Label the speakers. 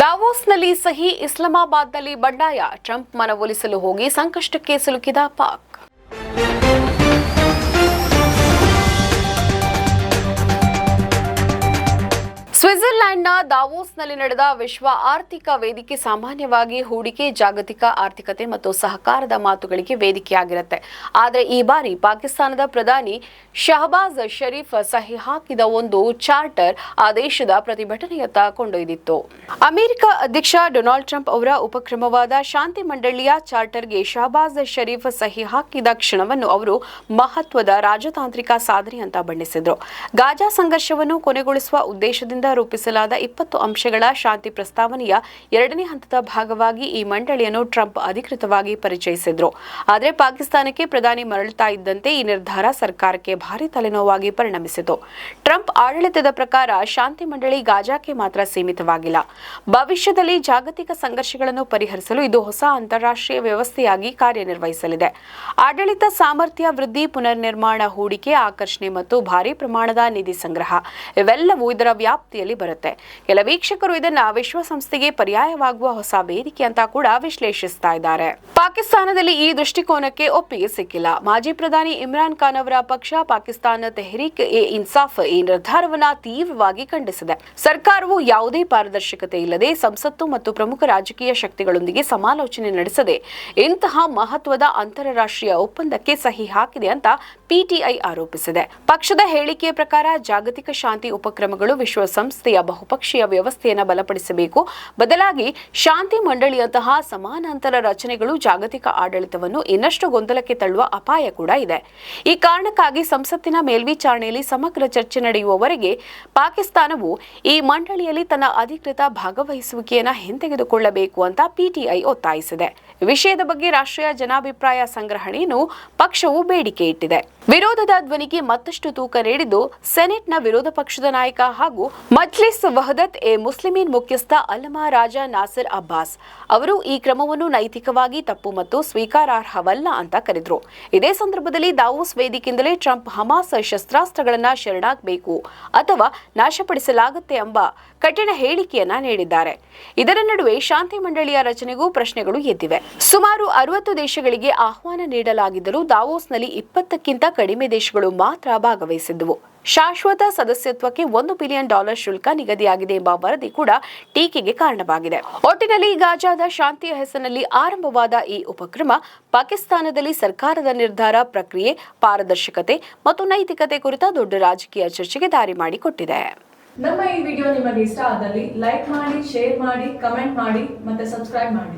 Speaker 1: ದಾವೋಸ್ನಲ್ಲಿ ಸಹಿ ಇಸ್ಲಾಮಾಬಾದ್ನಲ್ಲಿ ಬಂಡಾಯ. ಟ್ರಂಪ್ ಮನವೊಲಿಸಲು ಹೋಗಿ ಸಂಕಷ್ಟಕ್ಕೆ ಸಿಲುಕಿದ ಪಾಕ್. ಸ್ವಿಟ್ಜರ್ಲ್ಯಾಂಡ್ನ ದಾವೋಸ್ನಲ್ಲಿ ನಡೆದ ವಿಶ್ವ ಆರ್ಥಿಕ ವೇದಿಕೆ ಸಾಮಾನ್ಯವಾಗಿ ಹೂಡಿಕೆ, ಜಾಗತಿಕ ಆರ್ಥಿಕತೆ ಮತ್ತು ಸಹಕಾರದ ಮಾತುಗಳಿಗೆ ವೇದಿಕೆಯಾಗಿರುತ್ತೆ. ಆದರೆ ಈ ಬಾರಿ ಪಾಕಿಸ್ತಾನದ ಪ್ರಧಾನಿ ಶಹಬಾಜ್ ಶರೀಫ್ ಸಹಿ ಹಾಕಿದ ಒಂದು ಚಾರ್ಟರ್ ಆ ದೇಶದ ಪ್ರತಿಭಟನೆಯತ್ತ ಕೊಂಡೊಯ್ದಿತ್ತು. ಅಮೆರಿಕ ಅಧ್ಯಕ್ಷ ಡೊನಾಲ್ಡ್ ಟ್ರಂಪ್ ಅವರ ಉಪಕ್ರಮವಾದ ಶಾಂತಿ ಮಂಡಳಿಯ ಚಾರ್ಟರ್ಗೆ ಶಹಬಾಜ್ ಷರೀಫ್ ಸಹಿ ಹಾಕಿದ ಕ್ಷಣವನ್ನು ಅವರು ಮಹತ್ವದ ರಾಜತಾಂತ್ರಿಕ ಸಾಧನೆ ಅಂತ ಬಣ್ಣಿಸಿದರು. ಗಾಜಾ ಸಂಘರ್ಷವನ್ನು ಕೊನೆಗೊಳಿಸುವ ಉದ್ದೇಶದಿಂದ ರೂಪಿಸಲಾದ ಇಪ್ಪತ್ತು ಅಂಶಗಳ ಶಾಂತಿ ಪ್ರಸ್ತಾವನೆಯ ಎರಡನೇ ಹಂತದ ಭಾಗವಾಗಿ ಈ ಮಂಡಳಿಯನ್ನು ಟ್ರಂಪ್ ಅಧಿಕೃತವಾಗಿ ಪರಿಚಯಿಸಿದ್ರು. ಆದರೆ ಪಾಕಿಸ್ತಾನಕ್ಕೆ ಪ್ರಧಾನಿ ಮರಳುತ್ತಾ ಇದ್ದಂತೆ ಈ ನಿರ್ಧಾರ ಸರ್ಕಾರಕ್ಕೆ ಭಾರಿ ತಲೆನೋವಾಗಿ ಪರಿಣಮಿಸಿತು. ಟ್ರಂಪ್ ಆಡಳಿತದ ಪ್ರಕಾರ ಶಾಂತಿ ಮಂಡಳಿ ಗಾಜಾಕ್ಕೆ ಮಾತ್ರ ಸೀಮಿತವಾಗಿಲ್ಲ. ಭವಿಷ್ಯದಲ್ಲಿ ಜಾಗತಿಕ ಸಂಘರ್ಷಗಳನ್ನು ಪರಿಹರಿಸಲು ಇದು ಹೊಸ ಅಂತಾರಾಷ್ಟ್ರೀಯ ವ್ಯವಸ್ಥೆಯಾಗಿ ಕಾರ್ಯನಿರ್ವಹಿಸಲಿದೆ. ಆಡಳಿತ ಸಾಮರ್ಥ್ಯ ವೃದ್ಧಿ ಪುನರ್ನಿರ್ಮಾಣ ಹೂಡಿಕೆ, ಆಕರ್ಷಣೆ ಮತ್ತು ಭಾರಿ ಪ್ರಮಾಣದ ನಿಧಿ ಸಂಗ್ರಹ, ಇವೆಲ್ಲವೂ ಇದರ ವ್ಯಾಪ್ತಿಯಲ್ಲಿ ಬರುತ್ತೆ. ಕೆಲ ವೀಕ್ಷಕರು ಇದನ್ನ ವಿಶ್ವಸಂಸ್ಥೆಗೆ ಪರ್ಯಾಯವಾಗುವ ಹೊಸ ಬೇಡಿಕೆ ಅಂತ ಕೂಡ ವಿಶ್ಲೇಷಿಸ್ತಾ ಇದ್ದಾರೆ. ಪಾಕಿಸ್ತಾನದಲ್ಲಿ ಈ ದೃಷ್ಟಿಕೋನಕ್ಕೆ ಒಪ್ಪಿಗೆ ಸಿಕ್ಕಿಲ್ಲ. ಮಾಜಿ ಪ್ರಧಾನಿ ಇಮ್ರಾನ್ ಖಾನ್ ಅವರ ಪಕ್ಷ ಪಾಕಿಸ್ತಾನ ತೆಹರೀಕ್ ಎ ಇನ್ಸಾಫ್ ಈ ನಿರ್ಧಾರವನ್ನ ತೀವ್ರವಾಗಿ ಖಂಡಿಸಿದೆ. ಸರ್ಕಾರವು ಯಾವುದೇ ಪಾರದರ್ಶಕತೆ ಇಲ್ಲದೆ ಸಂಸತ್ತು ಮತ್ತು ಪ್ರಮುಖ ರಾಜಕೀಯ ಶಕ್ತಿಗಳೊಂದಿಗೆ ಸಮಾಲೋಚನೆ ನಡೆಸದೆ ಇಂತಹ ಮಹತ್ವದ ಅಂತಾರಾಷ್ಟ್ರೀಯ ಒಪ್ಪಂದಕ್ಕೆ ಸಹಿ ಹಾಕಿದೆ ಅಂತ ಪಿಟಿಐ ಆರೋಪಿಸಿದೆ. ಪಕ್ಷದ ಹೇಳಿಕೆಯ ಪ್ರಕಾರ ಜಾಗತಿಕ ಶಾಂತಿ ಉಪಕ್ರಮಗಳು ವಿಶ್ವಸಂಸ್ಥೆಯ ಬಹುಪಕ್ಷೀಯ ವ್ಯವಸ್ಥೆಯನ್ನು ಬಲಪಡಿಸಬೇಕು. ಬದಲಾಗಿ ಶಾಂತಿ ಮಂಡಳಿಯಂತಹ ಸಮಾನಾಂತರ ರಚನೆಗಳು ಜಾಗತಿಕ ಆಡಳಿತವನ್ನು ಇನ್ನಷ್ಟು ಗೊಂದಲಕ್ಕೆ ತಳ್ಳುವ ಅಪಾಯ ಕೂಡ ಇದೆ. ಈ ಕಾರಣಕ್ಕಾಗಿ ಸಂಸತ್ತಿನ ಮೇಲ್ವಿಚಾರಣೆಯಲ್ಲಿ ಸಮಗ್ರ ಚರ್ಚೆ ನಡೆಯುವವರೆಗೆ ಪಾಕಿಸ್ತಾನವು ಈ ಮಂಡಳಿಯಲ್ಲಿ ತನ್ನ ಅಧಿಕೃತ ಭಾಗವಹಿಸುವಿಕೆಯನ್ನು ಹಿಂತೆಗೆದುಕೊಳ್ಳಬೇಕು ಅಂತ ಪಿಟಿಐ ಒತ್ತಾಯಿಸಿದೆ. ವಿಷಯದ ಬಗ್ಗೆ ರಾಷ್ಟ್ರೀಯ ಜನಾಭಿಪ್ರಾಯ ಸಂಗ್ರಹಣೆಯನ್ನು ಪಕ್ಷವು ಬೇಡಿಕೆ ಇಟ್ಟಿದೆ. ವಿರೋಧದ ಧ್ವನಿಗೆ ಮತ್ತಷ್ಟು ತೂಕ ನೀಡಿದ್ದು ಸೆನೆಟ್ನ ವಿರೋಧ ಪಕ್ಷದ ನಾಯಕ ಹಾಗೂ ಮಜ್ಲಿಸ್ ವಹದತ್ ಎ ಮುಸ್ಲಿಮೀನ್ ಮುಖ್ಯಸ್ಥ ಅಲ್ಮಾ ರಾಜ ನಾಸಿರ್ ಅಬ್ಬಾಸ್ ಅವರು ಈ ಕ್ರಮವನ್ನು ನೈತಿಕವಾಗಿ ತಪ್ಪು ಮತ್ತು ಸ್ವೀಕಾರಾರ್ಹವಲ್ಲ ಅಂತ ಕರೆದರು. ಇದೇ ಸಂದರ್ಭದಲ್ಲಿ ದಾವೋಸ್ ವೇದಿಕೆಯಿಂದಲೇ ಟ್ರಂಪ್ ಹಮಾಸ್ ಶಸ್ತ್ರಾಸ್ತ್ರಗಳನ್ನು ಶರಣಾಗಬೇಕು ಅಥವಾ ನಾಶಪಡಿಸಲಾಗುತ್ತೆ ಎಂಬ ಕಠಿಣ ಹೇಳಿಕೆಯನ್ನ ನೀಡಿದ್ದಾರೆ. ಇದರ ನಡುವೆ ಶಾಂತಿ ಮಂಡಳಿಯ ರಚನೆಗೂ ಪ್ರಶ್ನೆಗಳು ಎದ್ದಿವೆ. ಸುಮಾರು ಅರವತ್ತು ದೇಶಗಳಿಗೆ ಆಹ್ವಾನ ನೀಡಲಾಗಿದ್ದರೂ ದಾವೋಸ್ನಲ್ಲಿ ಇಪ್ಪತ್ತಕ್ಕಿಂತ ಕಡಿಮೆ ದೇಶಗಳು ಮಾತ್ರ ಭಾಗವಹಿಸಿದ್ದವು. ಶಾಶ್ವತ ಸದಸ್ಯತ್ವಕ್ಕೆ ಒಂದು ಬಿಲಿಯನ್ ಡಾಲರ್ ಶುಲ್ಕ ನಿಗದಿಯಾಗಿದೆ ಎಂಬ ವರದಿ ಕೂಡ ಟೀಕೆಗೆ ಕಾರಣವಾಗಿದೆ. ಒಟ್ಟಿನಲ್ಲಿ ಗಾಜಾದ ಶಾಂತಿಯ ಹೆಸರಿನಲ್ಲಿ ಆರಂಭವಾದ ಈ ಉಪಕ್ರಮ ಪಾಕಿಸ್ತಾನದಲ್ಲಿ ಸರ್ಕಾರದ ನಿರ್ಧಾರ, ಪ್ರಕ್ರಿಯೆ, ಪಾರದರ್ಶಕತೆ ಮತ್ತು ನೈತಿಕತೆ ಕುರಿತ ದೊಡ್ಡ ರಾಜಕೀಯ ಚರ್ಚೆಗೆ ದಾರಿ ಮಾಡಿಕೊಟ್ಟಿದೆ.
Speaker 2: ನಮ್ಮ ಈ ವಿಡಿಯೋ ನಿಮಗೆ ಇಷ್ಟ ಆದಲ್ಲಿ ಲೈಕ್ ಮಾಡಿ, ಶೇರ್ ಮಾಡಿ, ಕಮೆಂಟ್ ಮಾಡಿ ಮತ್ತೆ ಸಬ್ಸ್ಕ್ರೈಬ್ ಮಾಡಿ.